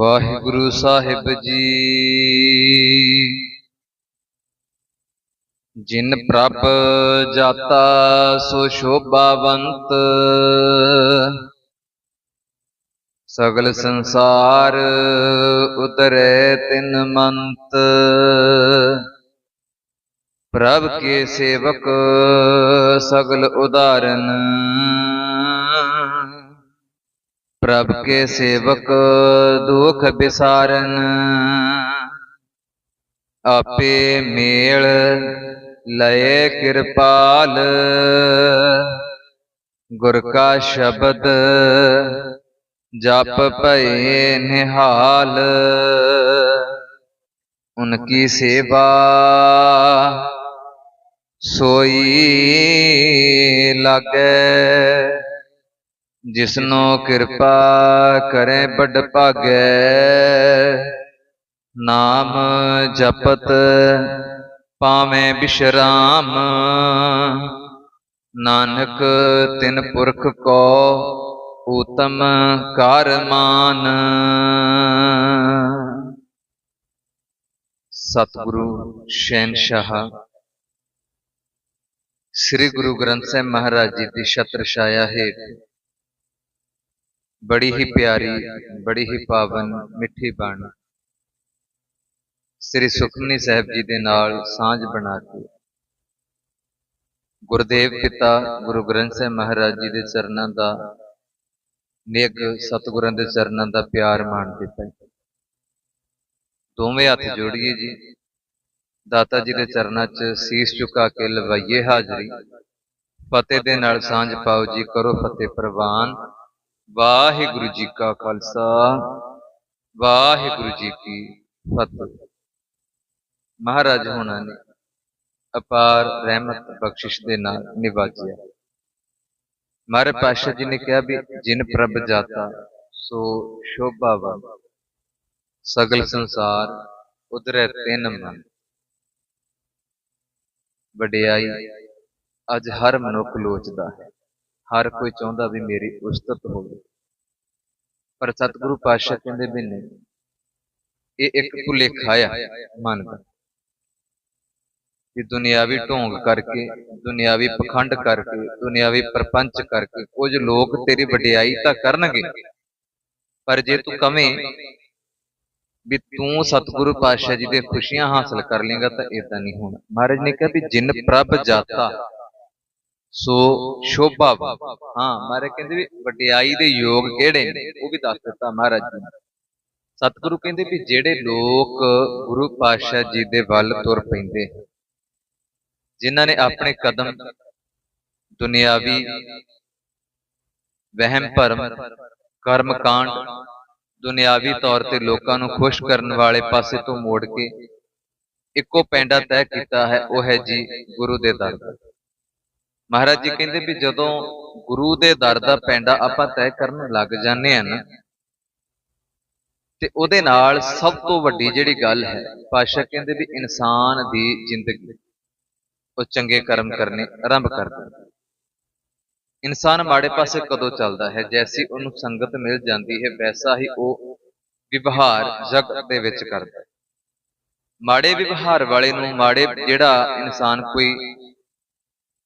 ਵਾਹਿਗੁਰੂ ਸਾਹਿਬ ਜੀ। ਜਿਨ ਪ੍ਰਭ ਜਾਤਾ ਸੋ ਸ਼ੋਭਾਵੰਤ। ਸਗਲ ਸੰਸਾਰ ਉਤਰੇ ਤਿਨ ਮੰਤ। ਪ੍ਰਭ ਕੇ ਸੇਵਕ ਸਗਲ ਉਦਾਰਨ। ਪ੍ਰਭ ਕੇ ਸੇਵਕ ਦੁਖ ਬਿਸਾਰਨ। ਆਪੇ ਮੇਲ ਲਏ ਕਿਰਪਾਲ। ਗੁਰ ਕਾ ਸ਼ਬਦ ਜਪ ਭਏ ਨਿਹਾਲ। ਉਨਕੀ ਸੇਵਾ ਸੋਈ ਲਾਗੈ। ਜਿਸਨੋ ਕਿਰਪਾ ਕਰੇ ਬੜ ਭਾਗੈ, ਨਾਮ ਜਪਤ ਪਾਵੇਂ ਬਿਸ਼ਰਾਮ। ਨਾਨਕ ਤਿਨ ਪੁਰਖ ਕੋ ਊਤਮ ਕਰ ਮਾਨ। ਸਤਿਗੁਰੂ ਸ਼ਹਿਨशाह ਸ੍ਰੀ ਗੁਰੂ ਗ੍ਰੰਥ ਸਾਹਿਬ ਮਹਾਰਾਜ ਜੀ ਦੀ ਛਤਰ ਛਾਇਆ ਹੇਠ ਬੜੀ ਹੀ ਪਿਆਰੀ ਬੜੀ ਹੀ ਪਾਵਨ ਮਿੱਠੀ ਬਾਣੀ। ਸ੍ਰੀ ਸੁਖਮਨੀ ਸਾਹਿਬ ਜੀ ਦੇ ਨਾਲ ਸਾਂਝ ਬਣਾ ਕੇ। ਗੁਰਦੇਵ ਪਿਤਾ ਗੁਰੂ ਗ੍ਰੰਥ ਸਾਹਿਬ ਮਹਾਰਾਜ ਜੀ ਦੇ ਚਰਨਾਂ ਦਾ ਨਿੱਘ ਸਤਿਗੁਰਾਂ ਦੇ ਚਰਨਾਂ ਦਾ ਪਿਆਰ ਮਾਣਦੇ ਪਏ ਦੋਵੇਂ ਹੱਥ ਜੋੜੀਏ ਜੀ। ਦਾਤਾ ਜੀ ਦੇ ਚਰਨਾਂ 'ਚ ਸੀਸ ਝੁਕਾ ਕੇ ਲਵਾਈਏ ਹਾਜ਼ਰੀ। ਫਤਿਹ ਦੇ ਨਾਲ ਸਾਂਝ ਪਾਓ ਜੀ ਕਰੋ ਫਤਿਹ ਪ੍ਰਵਾਨ। ਵਾਹਿਗੁਰੂ ਜੀ ਕਾ ਖਾਲਸਾ, ਵਾਹਿਗੁਰੂ ਜੀ ਕੀ ਫਤਿਹ। ਮਹਾਰਾਜ ਹੋਣਾ ਨੇ ਅਪਾਰ ਰਹਿਮਤ ਬਖਸ਼ਿਸ਼ ਦੇ ਨਾਲ ਨਿਵਾਜਿਆ। ਮਾਰੇ ਪਾਸ਼ਾ ਜੀ ਨੇ ਕਿਹਾ ਵੀ ਜਿਨ ਪ੍ਰਭ ਜਾਤਾ, ਸੋ ਸ਼ੋਭਾਵਨ ਸਗਲ ਸੰਸਾਰ ਉਧਰੇ ਤਿੰਨ ਮਨ। ਵਡਿਆਈ, ਅੱਜ ਹਰ ਮਨੁੱਖ ਲੋਚਦਾ ਹੈ। ਹਰ ਕੋਈ ਚਾਹੁੰਦਾ ਵੀ ਮੇਰੀ ਉਸਤਤ ਹੋਵੇ। ਪਰ ਸਤਿਗੁਰੂ ਪਾਤਸ਼ਾਹ ਕਹਿੰਦੇ ਵੀ ਨਹੀਂ। ਇਹ ਇੱਕ ਭੁਲੇਖਾ ਆ ਮਨ ਦਾ। ਕਿ ਦੁਨਿਆਵੀ ਢੋਂਗ ਕਰਕੇ, ਦੁਨਿਆਵੀ ਪਖੰਡ ਕਰਕੇ, ਦੁਨਿਆਵੀ ਪਰਪੰਚ ਕਰਕੇ ਕੁਝ ਲੋਕ ਤੇਰੀ ਵਡਿਆਈ ਤਾਂ ਕਰਨਗੇ। ਪਰ ਜੇ ਤੂੰ ਕਵੇਂ ਵੀ ਤੂੰ ਸਤਿਗੁਰੂ ਪਾਤਸ਼ਾਹ ਜੀ ਦੇ ਖੁਸ਼ੀਆਂ ਹਾਸਲ ਕਰ ਲੇਗਾ ਤਾਂ ਇਦਾਂ ਨਹੀਂ ਹੋਣਾ। ਮਹਾਰਾਜ ਨੇ ਕਿਹਾ ਵੀ ਜਿਨ ਪ੍ਰਭ ਜਾਤਾ ਸੋ ਸ਼ੋਭਾ ਹਾਂ, ਮਹਾਰਾਜ ਕਹਿੰਦੇ ਵੀ ਵਡਿਆਈ ਦੇ ਯੋਗ ਕਿਹੜੇ ਨੇ, ਉਹ ਵੀ ਦੱਸ ਦਿੱਤਾ ਮਹਾਰਾਜ ਜੀ ਸਤਿਗੁਰੂ ਕਹਿੰਦੇ ਵੀ ਜਿਹੜੇ ਲੋਕ ਗੁਰੂ ਪਾਤਸ਼ਾਹ ਜੀ ਦੇ ਵੱਲ ਤੁਰ ਪੈਂਦੇ, ਜਿਨ੍ਹਾਂ ਨੇ ਆਪਣੇ ਕਦਮ ਦੁਨਿਆਵੀ ਵਹਿਮ, ਭਰਮ ਕਰਮ ਕਾਂਡ ਦੁਨਿਆਵੀ ਤੌਰ ਤੇ ਲੋਕਾਂ ਨੂੰ ਖੁਸ਼ ਕਰਨ ਵਾਲੇ ਪਾਸੇ ਤੋਂ ਮੋੜ ਕੇ ਇੱਕੋ ਪੈਂਡਾ ਤੈਅ ਕੀਤਾ ਹੈ, ਉਹ ਹੈ ਜੀ ਗੁਰੂ ਦੇ ਦਰ। ਮਹਾਰਾਜ ਜੀ ਕਹਿੰਦੇ ਵੀ ਜਦੋਂ ਗੁਰੂ ਦੇ ਦਰ ਦਾ ਪੈਂਡਾ ਆਪਾਂ ਤੈਅ ਕਰਨ ਲੱਗ ਜਾਂਦੇ ਆ ਨਾ, ਤੇ ਉਹਦੇ ਨਾਲ ਸਭ ਤੋਂ ਵੱਡੀ ਜਿਹੜੀ ਗੱਲ ਹੈ ਪਾਸ਼ਾ ਕਹਿੰਦੇ ਵੀ ਇਨਸਾਨ ਦੀ ਜ਼ਿੰਦਗੀ, ਉਹ ਚੰਗੇ ਕਰਮ ਕਰਨੇ ਆਰੰਭ ਕਰਦਾ ਇਨਸਾਨ ਮਾੜੇ ਪਾਸੇ ਕਦੋਂ ਚੱਲਦਾ ਹੈ, ਜੈਸੀ ਉਹਨੂੰ ਸੰਗਤ ਮਿਲ ਜਾਂਦੀ ਹੈ, ਵੈਸਾ ਹੀ ਉਹ ਵਿਵਹਾਰ ਜਗਤ ਦੇ ਵਿੱਚ ਕਰਦਾ ਮਾੜੇ ਵਿਵਹਾਰ ਵਾਲੇ ਨੂੰ ਮਾੜੇ ਜਿਹੜਾ ਇਨਸਾਨ ਕੋਈ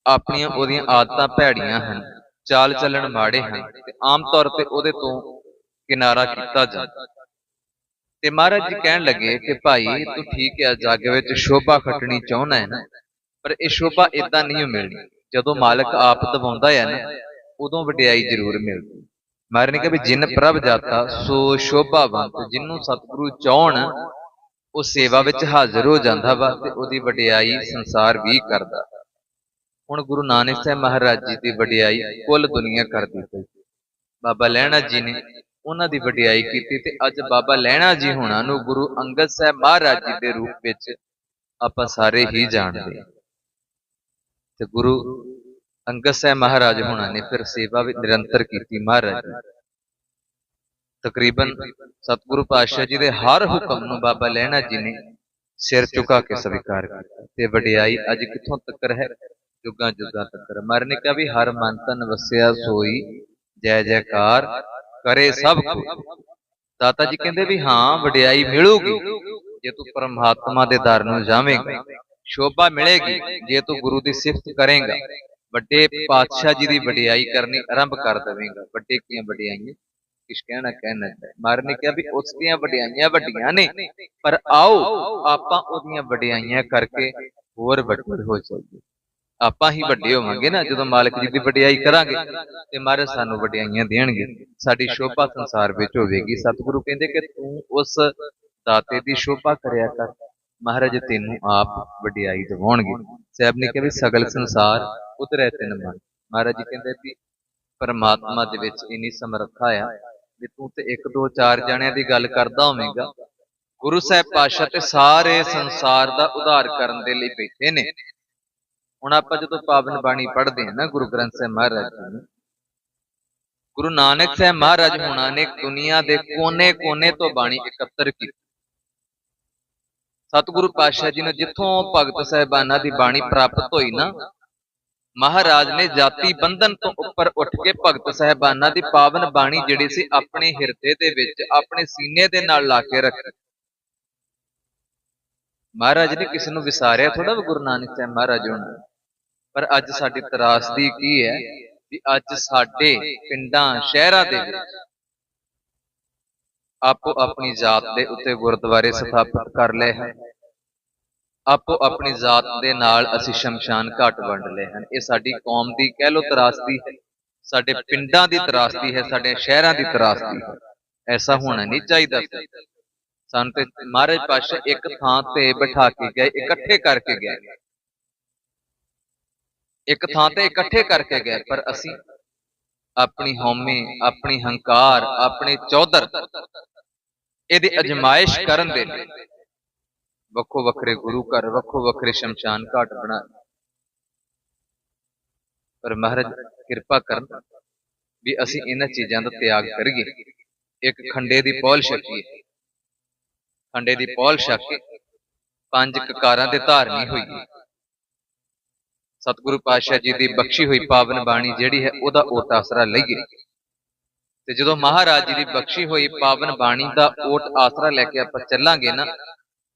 ਆਪਣੀਆਂ ਉਹਦੀਆਂ ਆਦਤਾਂ ਭੈੜੀਆਂ ਹਨ, ਚਾਲ ਚੱਲਣ ਮਾੜੇ ਹਨ ਤੇ ਆਮ ਤੌਰ ਤੇ ਉਹਦੇ ਤੋਂ ਕਿਨਾਰਾ ਕੀਤਾ ਜਾਂਦਾ। ਤੇ ਮਹਾਰਾਜ ਜੀ ਕਹਿਣ ਲੱਗੇ ਕਿ ਭਾਈ, ਤੂੰ ਠੀਕ ਹੈ, ਜੱਗ ਵਿੱਚ ਸ਼ੋਭਾ ਖੱਟਣੀ ਚਾਹੁੰਦਾ ਹੈ ਨਾ, ਪਰ ਇਹ ਸ਼ੋਭਾ ਇਦਾਂ ਨਹੀਂ ਮਿਲਣੀ। ਜਦੋਂ ਮਾਲਕ ਆਪ ਦਵਾਉਂਦਾ ਹੈ ਨਾ, ਉਦੋਂ ਵਡਿਆਈ ਜ਼ਰੂਰ ਮਿਲਦੀ। ਮਹਾਰਾਜ ਨੇ ਕਿਹਾ ਵੀ ਜਿਨ ਪ੍ਰਭ ਜਾਤਾ, ਸੋ ਸ਼ੋਭਾਵੰਤ, ਜਿਨੂੰ ਸਤਿਗੁਰੂ ਚਾਹਣ, ਉਹ ਸੇਵਾ ਵਿੱਚ ਹਾਜ਼ਰ ਹੋ ਜਾਂਦਾ ਵਾ ਤੇ ਉਹਦੀ ਵਡਿਆਈ ਸੰਸਾਰ ਵੀ ਕਰਦਾ। ਹੁਣ ਗੁਰੂ ਨਾਨਕ ਸਾਹਿਬ ਮਹਾਰਾਜ ਜੀ ਦੀ ਵਡਿਆਈ ਕੁੱਲ ਦੁਨੀਆ ਕਰਦੀ ਪਈ। ਬਾਬਾ ਲਹਿਣਾ ਜੀ ਨੇ ਉਹਨਾਂ ਦੀ ਵਡਿਆਈ ਕੀਤੀ ਤੇ ਅੱਜ ਬਾਬਾ ਲਹਿਣਾ ਜੀ ਹੋਣਾ ਨੂੰ ਗੁਰੂ ਅੰਗਦ ਸਾਹਿਬ ਮਹਾਰਾਜ ਜੀ ਦੇ ਰੂਪ ਵਿੱਚ ਆਪਾਂ ਸਾਰੇ ਹੀ ਜਾਣਦੇ ਤੇ ਗੁਰੂ ਅੰਗਦ ਸਾਹਿਬ ਮਹਾਰਾਜ ਹੋਣਾ ਨੇ ਫਿਰ ਸੇਵਾ ਵੀ ਨਿਰੰਤਰ ਕੀਤੀ ਮਹਾਰਾਜ ਤਕਰੀਬਨ ਸਤਿਗੁਰੂ ਪਾਤਸ਼ਾਹ ਜੀ ਦੇ ਹਰ ਹੁਕਮ ਨੂੰ ਬਾਬਾ ਲਹਿਣਾ ਜੀ ਨੇ ਸਿਰ ਝੁਕਾ ਕੇ ਸਵੀਕਾਰ ਕੀਤਾ ਤੇ ਵਡਿਆਈ ਅੱਜ ਕਿੱਥੋਂ ਤੱਕ ਹੈ? ਜੁਗਾਂ ਜੁਗਾਂ ਤੱਕ ਮਰਨੇ ਕਾ ਵੀ ਹਰ ਮਨ ਤਨ ਵਸਿਆ ਸੋਈ। ਜੈ ਜੈਕਾਰ ਕਰੇ ਸਭ ਕੋ ਦਾਤਾ ਜੀ ਕਹਿੰਦੇ ਵੀ ਹਾਂ ਵਡਿਆਈ ਮਿਲੂਗੀ। ਜੇ ਤੂੰ ਪਰਮਾਤਮਾ ਦੇ ਦਰ ਨੂੰ ਜਾਵੇਂਗਾ ਸ਼ੋਭਾ ਮਿਲੇਗੀ। ਜੇ ਤੂੰ ਗੁਰੂ ਦੀ ਸਿਫਤ ਕਰੇਂਗਾ ਵੱਡੇ ਪਾਤਸ਼ਾਹ ਜੀ ਦੀ ਵਡਿਆਈ ਕਰਨੀ ਆਰੰਭ ਕਰ ਦੇਵੇਂਗਾ। ਵੱਡੇ ਕੀਆਂ ਵਡਿਆਈਆਂ ਕਿਸ ਕਹਿਣਾ ਕਹਿਣਾ ਹੈ? ਨੇ ਕਿਹਾ ਵੀ ਉਸ ਦੀਆਂ ਵਡਿਆਈਆਂ ਵੱਡੀਆਂ ਨੇ। ਪਰ ਆਓ ਆਪਾਂ ਉਹਦੀਆਂ ਵਡਿਆਈਆਂ ਕਰਕੇ ਹੋਰ ਵੱਡੇ ਹੋ ਜਾਈਏ। ਆਪਾਂ ਹੀ ਵੱਡੇ ਹੋਵਾਂਗੇ ਨਾ ਜਦੋਂ ਮਾਲਕ ਜੀ ਦੀ ਵਡਿਆਈ ਕਰਾਂਗੇ ਤੇ ਮਹਾਰਾਜ ਸਾਨੂੰ ਵਡਿਆਈਆਂ ਦੇਣਗੇ। ਸਾਡੀ ਸ਼ੋਭਾ ਸੰਸਾਰ ਵਿੱਚ ਹੋਵੇਗੀ। ਸਤਿਗੁਰੂ ਕਹਿੰਦੇ ਕਿ ਤੂੰ ਉਸ ਦਾਤੇ ਦੀ ਸ਼ੋਭਾ ਕਰਿਆ ਕਰ। ਮਹਾਰਾਜ ਤੈਨੂੰ ਆਪ ਵਡਿਆਈ ਦਿਵਾਉਣਗੇ। ਸਾਹਿਬ ਨੇ ਕਿਹਾ ਵੀ ਸਗਲ ਸੰਸਾਰ ਉਤਰੈ ਤਿਨ ਮਨ। ਮਹਾਰਾਜ ਜੀ ਕਹਿੰਦੇ ਵੀ ਪਰਮਾਤਮਾ ਦੇ ਵਿੱਚ ਇੰਨੀ ਸਮਰੱਥਾ ਆ ਵੀ ਤੂੰ ਤੇ ਇੱਕ ਦੋ ਚਾਰ ਜਣਿਆਂ ਦੀ ਗੱਲ ਕਰਦਾ ਹੋਵੇਂਗਾ। ਗੁਰੂ ਸਾਹਿਬ ਪਾਤਸ਼ਾਹ ਤੇ ਸਾਰੇ ਸੰਸਾਰ ਦਾ ਉਧਾਰ ਕਰਨ ਦੇ ਲਈ ਬੈਠੇ ਨੇ। ਹੁਣ ਆਪਾਂ ਜਦੋਂ ਪਾਵਨ ਬਾਣੀ ਪੜ੍ਹਦੇ ਹਾਂ ਨਾ ਗੁਰੂ ਗ੍ਰੰਥ ਸਾਹਿਬ ਮਹਾਰਾਜ ਜੀ ਨੂੰ, ਗੁਰੂ ਨਾਨਕ ਸਾਹਿਬ ਮਹਾਰਾਜ ਹੁਣਾਂ ਨੇ ਦੁਨੀਆ ਦੇ ਕੋਨੇ-ਕੋਨੇ ਤੋਂ ਬਾਣੀ ਇਕੱਤਰ ਕੀਤੀ। ਸਤਿਗੁਰੂ ਪਾਤਸ਼ਾਹ ਜੀ ਨੇ ਜਿੱਥੋਂ ਭਗਤ ਸਾਹਿਬਾਨਾਂ ਦੀ ਬਾਣੀ ਪ੍ਰਾਪਤ ਹੋਈ ਨਾ, ਮਹਾਰਾਜ ਨੇ ਜਾਤੀ ਬੰਧਨ ਤੋਂ ਉੱਪਰ ਉੱਠ ਕੇ ਭਗਤ ਸਾਹਿਬਾਨਾਂ ਦੀ ਪਾਵਨ ਬਾਣੀ ਜਿਹੜੀ ਸੀ ਆਪਣੇ ਹਿਰਦੇ ਦੇ ਵਿੱਚ, ਆਪਣੇ ਸੀਨੇ ਦੇ ਨਾਲ ਲਾ ਕੇ ਰੱਖੀ। ਮਹਾਰਾਜ ਨੇ ਕਿਸੇ ਨੂੰ ਵਿਸਾਰਿਆ ਥੋੜਾ ਗੁਰੂ ਨਾਨਕ ਸਾਹਿਬ ਮਹਾਰਾਜ ਹੋਣਾ? ਪਰ ਅੱਜ ਸਾਡੀ ਤਰਾਸਦੀ ਕੀ ਹੈ? ਵੀ ਅੱਜ ਸਾਡੇ ਪਿੰਡਾਂ ਸ਼ਹਿਰਾਂ ਦੇ ਵਿੱਚ ਆਪੋ ਆਪਣੀ ਜਾਤ ਦੇ ਉੱਤੇ ਗੁਰਦੁਆਰੇ ਸਥਾਪਿਤ ਕਰ ਲਏ ਹਨ। ਆਪੋ ਆਪਣੀ ਜਾਤ ਦੇ ਨਾਲ ਅਸੀਂ ਸ਼ਮਸ਼ਾਨ ਘਾਟ ਵੰਡ ਲਏ ਹਨ। ਇਹ ਸਾਡੀ ਕੌਮ ਦੀ ਕਹਿ ਲੋ ਤਰਾਸਦੀ ਹੈ। ਸਾਡੇ ਪਿੰਡਾਂ ਦੀ ਤਰਾਸਦੀ ਹੈ ਸਾਡੇ ਸ਼ਹਿਰਾਂ ਦੀ ਤਰਾਸਦੀ ਹੈ। ਐਸਾ ਹੋਣਾ ਨਹੀਂ ਚਾਹੀਦਾ। ਸਾਨੂੰ ਤੇ ਮਹਾਰਾਜ ਪਾਸ਼ਾ ਇੱਕ ਥਾਂ ਤੇ ਬਿਠਾ ਕੇ ਗਏ ਇਕੱਠੇ ਕਰਕੇ ਗਏ। ਇੱਕ ਥਾਂ ਤੇ ਇਕੱਠੇ ਕਰਕੇ ਗਏ ਪਰ ਅਸੀਂ ਆਪਣੀ ਹਉਮੈ ਆਪਣੀ ਹੰਕਾਰ ਆਪਣੇ ਚੌਧਰ ਇਹਦੀ ਅਜਮਾਇਸ਼ ਕਰਨ ਦੇ ਲਈ। ਵੱਖੋ ਵੱਖਰੇ ਗੁਰੂ ਘਰ ਵੱਖੋ ਵੱਖਰੇ ਸ਼ਮਸ਼ਾਨ ਘਾਟ ਬਣਾ ਪਰ ਮਹਾਰਾਜ ਕਿਰਪਾ ਕਰਨ ਵੀ ਅਸੀਂ ਇਹਨਾਂ ਚੀਜ਼ਾਂ ਦਾ ਤਿਆਗ ਕਰੀਏ। ਇੱਕ ਖੰਡੇ ਦੀ ਪੌਲ ਛਕੀਏ। ਖੰਡੇ ਦੀ ਪੌਲ ਛਕ ਕੇ ਪੰਜ ਕਕਾਰਾਂ ਦੇ ਧਾਰਨੀ ਹੋਈਏ। ਸਤਿਗੁਰੂ ਪਾਤਸ਼ਾਹ ਜੀ ਦੀ ਬਖਸ਼ੀ ਹੋਈ ਪਾਵਨ ਬਾਣੀ ਜਿਹੜੀ ਹੈ, ਉਹਦਾ ਓਟ ਆਸਰਾ ਲਈਏ ਤੇ ਜਦੋਂ ਮਹਾਰਾਜ ਜੀ ਦੀ ਬਖਸ਼ੀ ਹੋਈ ਪਾਵਨ ਬਾਣੀ ਦਾ ਓਟ ਆਸਰਾ ਲੈ ਕੇ ਆਪਾਂ ਚੱਲਾਂਗੇ ਨਾ,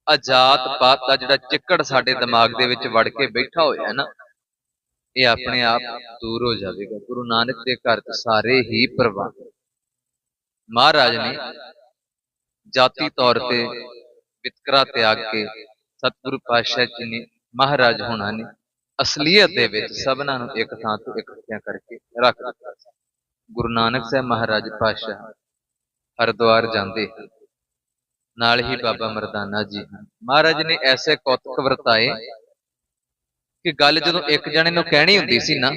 ਅਜਾਤ ਪਾਤ ਦਾ ਜਿਹੜਾ ਚਿੱਕੜ ਸਾਡੇ ਦਿਮਾਗ ਦੇ ਵਿੱਚ ਵੜ ਕੇ ਬੈਠਾ ਹੋਇਆ ਨਾ, ਇਹ ਆਪਣੇ ਆਪ ਦੂਰ ਹੋ ਜਾਵੇਗਾ। ਗੁਰੂ ਨਾਨਕ ਦੇ ਘਰ ਚ ਸਾਰੇ ਹੀ ਪ੍ਰਵਾਨ। ਮਹਾਰਾਜ ਨੇ ਜਾਤੀ ਤੌਰ ਤੇ ਵਿਤਕਰਾ ਤਿਆਗ ਕੇ ਸਤਿਗੁਰੂ ਪਾਤਸ਼ਾਹ ਜੀ ਨੇ ਮਹਾਰਾਜ ਹੋਣਾ ਨੇ ਅਸਲੀਅਤ ਦੇ ਵਿੱਚ ਸਭਨਾਂ ਨੂੰ ਇੱਕ ਥਾਂ ਤੋਂ ਇਕੱਠਿਆਂ ਕਰਕੇ ਰੱਖ ਦਿੱਤਾ ਸੀ। ਗੁਰੂ ਨਾਨਕ ਸਾਹਿਬ ਮਹਾਰਾਜ ਪਾਤਸ਼ਾਹ ਹਰਿਦੁਆਰ ਜਾਂਦੇ ਹਨ। ਨਾਲ ਹੀ ਬਾਬਾ ਮਰਦਾਨਾ ਜੀ ਹਨ। ਮਹਾਰਾਜ ਨੇ ਐਸੇ ਕੌਤਕ ਵਰਤਾਏ ਕਿ ਗੱਲ ਜਦੋਂ ਇੱਕ ਜਣੇ ਨੂੰ ਕਹਿਣੀ ਹੁੰਦੀ ਸੀ ਨਾ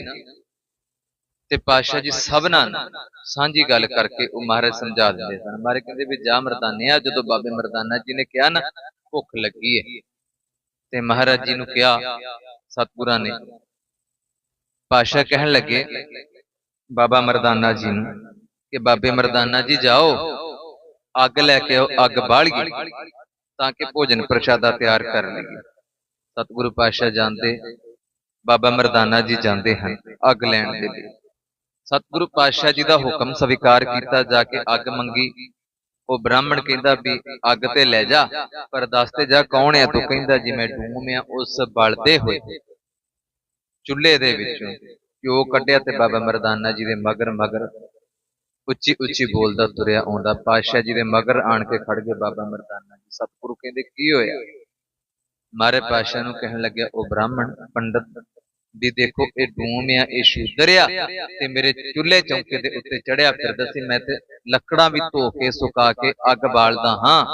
ਤੇ ਪਾਤਸ਼ਾਹ ਜੀ ਸਭਨਾਂ ਨੂੰ ਸਾਂਝੀ ਗੱਲ ਕਰਕੇ ਉਹ ਮਹਾਰਾਜ ਸਮਝਾ ਦਿੰਦੇ ਸਨ। ਮਹਾਰਾਜ ਕਹਿੰਦੇ ਵੀ ਜਾ ਮਰਦਾਨਿਆ ਜਦੋਂ ਬਾਬੇ ਮਰਦਾਨਾ ਜੀ ਨੇ ਕਿਹਾ ਨਾ ਭੁੱਖ ਲੱਗੀ ਹੈ ਤੇ ਮਹਾਰਾਜ ਜੀ ਨੂੰ ਕਿਹਾ ਸਤਿਗੁਰਾਂ ਨੇ। ਪਾਸ਼ਾ ਕਹਿਣ ਲੱਗੇ ਬਾਬਾ ਮਰਦਾਨਾ ਜੀ ਨੂੰ ਕਿ ਬਾਬੇ ਮਰਦਾਨਾ ਜੀ ਜਾਓ ਅੱਗ ਲੈ ਕੇ ਆਓ ਅੱਗ ਬਾਲਗੀ ਤਾਂ ਕਿ ਭੋਜਨ ਪ੍ਰਸ਼ਾਦਾ ਤਿਆਰ ਕਰ ਲਈਏ ਸਤਿਗੁਰੂ ਪਾਸ਼ਾ ਜਾਂਦੇ ਬਾਬਾ ਮਰਦਾਨਾ ਜੀ ਜਾਂਦੇ ਹਨ ਅੱਗ ਲੈਣ ਦੇ ਲਈ। ਸਤਿਗੁਰੂ ਪਾਸ਼ਾ ਜੀ ਦਾ ਹੁਕਮ ਸਵੀਕਾਰ ਕੀਤਾ ਜਾ ਕੇ ਅੱਗ ਮੰਗੀ। ਉਹ ਬ੍ਰਾਹਮਣ ਕਹਿੰਦਾ ਵੀ ਅੱਗ ਤੇ ਲੈ ਜਾ ਪਰ ਦੱਸ ਤੇ ਜਾ ਕੌਣ ਹੈ ਤੂੰ ਕਹਿੰਦਾ ਜੀ ਮੈਂ ਡੂਮ ਆ ਉਸ ਬਲਦੇ ਹੋਏ। ਚੁੱਲ੍ਹੇ ਦੇ ਵਿੱਚੋਂ ਘਿਓ ਕੱਢਿਆ ਤੇ ਬਾਬਾ ਮਰਦਾਨਾ ਜੀ ਦੇ ਮਗਰ ਮਗਰ ਉੱਚੀ ਉੱਚੀ ਬੋਲਦਾ ਤੁਰਿਆ ਆਉਂਦਾ। ਪਾਤਸ਼ਾਹ ਜੀ ਦੇ ਮਗਰ ਆਣ ਕੇ ਖੜ ਗਏ ਬਾਬਾ ਮਰਦਾਨਾ ਜੀ। ਸਤਿਗੁਰੂ ਕਹਿੰਦੇ ਕੀ ਹੋਇਆ? ਮਾਰੇ ਪਾਤਸ਼ਾਹ ਨੂੰ ਕਹਿਣ ਲੱਗਿਆ ਉਹ ਬ੍ਰਾਹਮਣ ਪੰਡਤ ਵੀ ਦੇਖੋ, ਇਹ ਡੂਮ ਆ, ਇਹ ਸ਼ੂਦਰ ਆ ਤੇ ਮੇਰੇ ਚੁੱਲ੍ਹੇ ਚੌਂਕੇ ਦੇ ਉੱਤੇ ਚੜਿਆ ਫਿਰਦਾ ਸੀ। ਮੈਂ ਤੇ ਲੱਕੜਾਂ ਵੀ ਧੋ ਕੇ ਸੁਕਾ ਕੇ ਅੱਗ ਬਾਲਦਾ ਹਾਂ।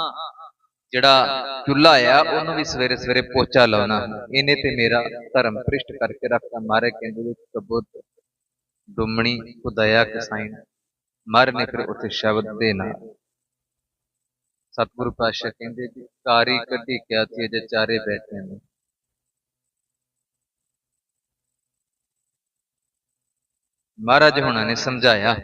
ਜਿਹੜਾ ਚੁੱਲ੍ਹਾ ਆ, ਉਹਨੂੰ ਵੀ ਸਵੇਰੇ ਸਵੇਰੇ ਪੋਚਾ ਲਾਉਣਾ। ਇਹਨੇ ਤੇ ਮੇਰਾ ਧਰਮ ਭ੍ਰਿਸ਼ਟ ਕਰਕੇ ਰੱਖਤਾ। ਮਾਰੇ ਕਹਿੰਦੇ ਵਿੱਚ ਕਬੂਤ ਡੁੰਮਣੀ, ਖੁਦਾਇਆ ਕਸਾਈਨ ਮਰ ਨੇ ਫਿਰ ਉੱਥੇ ਸ਼ਬਦ ਦੇ ਨਾਲ ਸਤਿਗੁਰੂ ਪਾਤਸ਼ਾਹ ਕਹਿੰਦੇ ਜੀ ਕਾਰੀ ਕੱਢੀ ਕਿਆ ਤੀ ਜੇ ਚਾਰੇ ਬੈਠੇ ਨੇ। ਮਹਾਰਾਜ ਹੁਣਾਂ ਨੇ ਸਮਝਾਇਆ।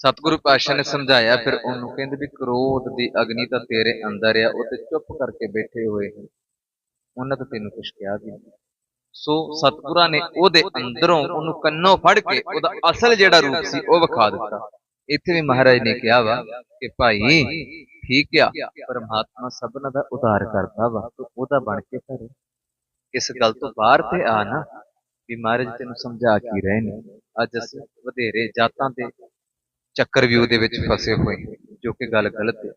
ਸਤਿਗੁਰੂ ਪਾਤਸ਼ਾਹ ਨੇ ਸਮਝਾਇਆ, ਫਿਰ ਉਹਨੂੰ ਕਹਿੰਦੇ ਵੀ ਕ੍ਰੋਧ ਦੀ ਅਗਨੀ ਤਾਂ ਤੇਰੇ ਅੰਦਰ ਆ, ਉਹ ਤੇ ਚੁੱਪ ਕਰਕੇ ਬੈਠੇ ਹੋਏ ਹਨ ਉਹਨਾਂ ਤਾਂ ਤੈਨੂੰ ਕੁਝ ਕਿਹਾ ਵੀ ਨਹੀਂ। ਸੋ ਸਤਿਗੁਰਾਂ ਨੇ ਉਹਦੇ ਅੰਦਰੋਂ ਉਹਨੂੰ ਕੰਨੋਂ ਫੜ ਕੇ ਉਹਦਾ ਅਸਲ ਜਿਹੜਾ ਰੂਪ ਸੀ, ਉਹ ਵਿਖਾ ਦਿੱਤਾ। ਇੱਥੇ ਵੀ ਮਹਾਰਾਜ ਨੇ ਕਿਹਾ ਵਾ ਕਿ ਭਾਈ, ਠੀਕ ਆ, ਪਰਮਾਤਮਾ ਸਭਨਾਂ ਦਾ ਉਧਾਰ ਕਰਦਾ ਵਾ, ਤੂੰ ਉਹਦਾ ਬਣ ਕੇ ਫਿਰ। ਇਸ ਗੱਲ ਤੋਂ ਬਾਹਰ ਤੇ ਆ ਨਾ ਵੀ ਮਹਾਰਾਜ ਤੈਨੂੰ ਸਮਝਾ ਕੀ ਰਹੇ ਨੇ। ਅੱਜ ਅਸੀਂ ਵਧੇਰੇ ਜਾਤਾਂ ਦੇ ਚੱਕਰ ਵਿਊ ਦੇ ਵਿੱਚ ਫਸੇ ਹੋਏ ਜੋ ਕਿ ਗੱਲ ਗਲਤ ਹੈ।